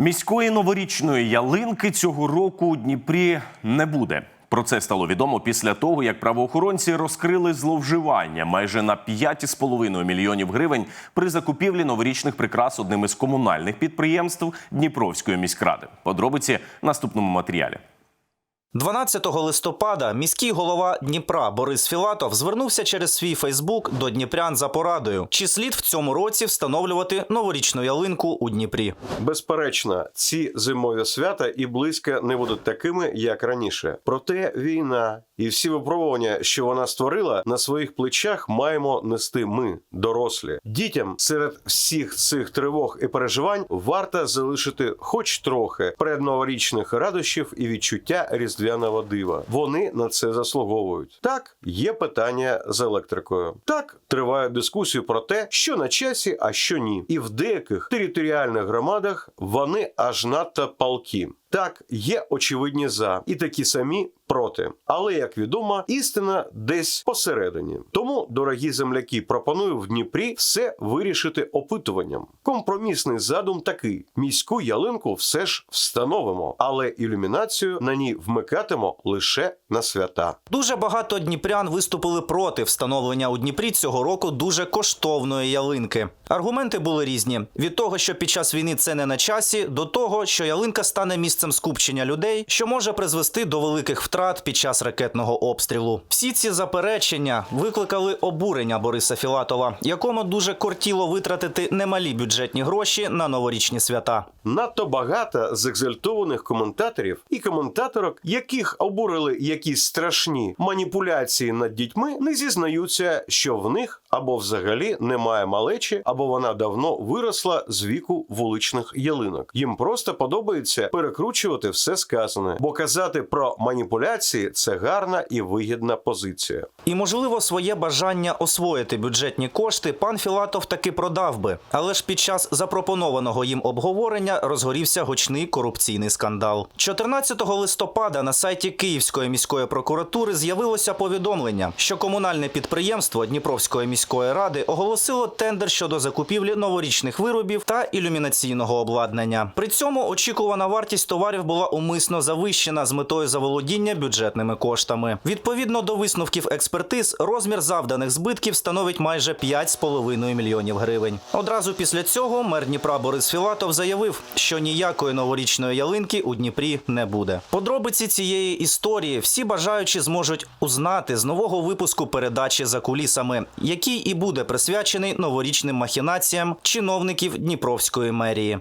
Міської новорічної ялинки цього року у Дніпрі не буде. Про це стало відомо після того, як правоохоронці розкрили зловживання майже на 5,5 мільйонів гривень при закупівлі новорічних прикрас одним із комунальних підприємств Дніпровської міськради. Подробиці в наступному матеріалі. 12 листопада міський голова Дніпра Борис Філатов звернувся через свій Фейсбук до дніпрян за порадою, чи слід в цьому році встановлювати новорічну ялинку у Дніпрі. Безперечно, ці зимові свята і близько не будуть такими, як раніше. Проте війна і всі випробування, що вона створила, на своїх плечах маємо нести ми, дорослі. Дітям серед всіх цих тривог і переживань варто залишити хоч трохи предноворічних радощів і відчуття різдвяного дива. Вони на це заслуговують. Так, є питання з електрикою. Так, тривають дискусії про те, що на часі, а що ні. І в деяких територіальних громадах вони аж надто палкі. Так, є очевидні за і такі самі проти. Але як відомо, істина десь посередині. Тому, дорогі земляки, пропоную в Дніпрі все вирішити опитуванням. Компромісний задум такий: міську ялинку все ж встановимо, але ілюмінацію на ній вмикатимо лише на свята. Дуже багато дніпрян виступили проти встановлення у Дніпрі цього року дуже коштовної ялинки. Аргументи були різні: від того, що під час війни це не на часі, до того, що ялинка стане місцем скупчення людей, що може призвести до великих втрат під час ракетного обстрілу. Всі ці заперечення викликали обурення Бориса Філатова, якому дуже кортіло витратити немалі бюджетні гроші на новорічні свята. Надто багато з екзальтованих коментаторів і коментаторок, яких обурили якісь страшні маніпуляції над дітьми, не зізнаються, що в них або взагалі немає малечі, або вона давно виросла з віку вуличних ялинок. Їм просто подобається перекручувати все сказане, бо казати про маніпуляції це гарна і вигідна позиція. І, можливо, своє бажання освоїти бюджетні кошти пан Філатов таки продав би. Але ж під час запропонованого їм обговорення розгорівся гучний корупційний скандал. 14 листопада на сайті Київської міської прокуратури з'явилося повідомлення, що комунальне підприємство Дніпровської міської ради оголосило тендер щодо закупівлі новорічних виробів та ілюмінаційного обладнання. При цьому очікувана вартість товарів була умисно завищена з метою заволодіння бюджетними коштами. Відповідно до висновків експертиз, розмір завданих збитків становить майже 5,5 мільйонів гривень. Одразу після цього мер Дніпра Борис Філатов заявив, що ніякої новорічної ялинки у Дніпрі не буде. Подробиці цієї історії всі бажаючі зможуть узнати з нового випуску передачі за кулісами, який і буде присвячений новорічним махінаціям чиновників Дніпровської мерії.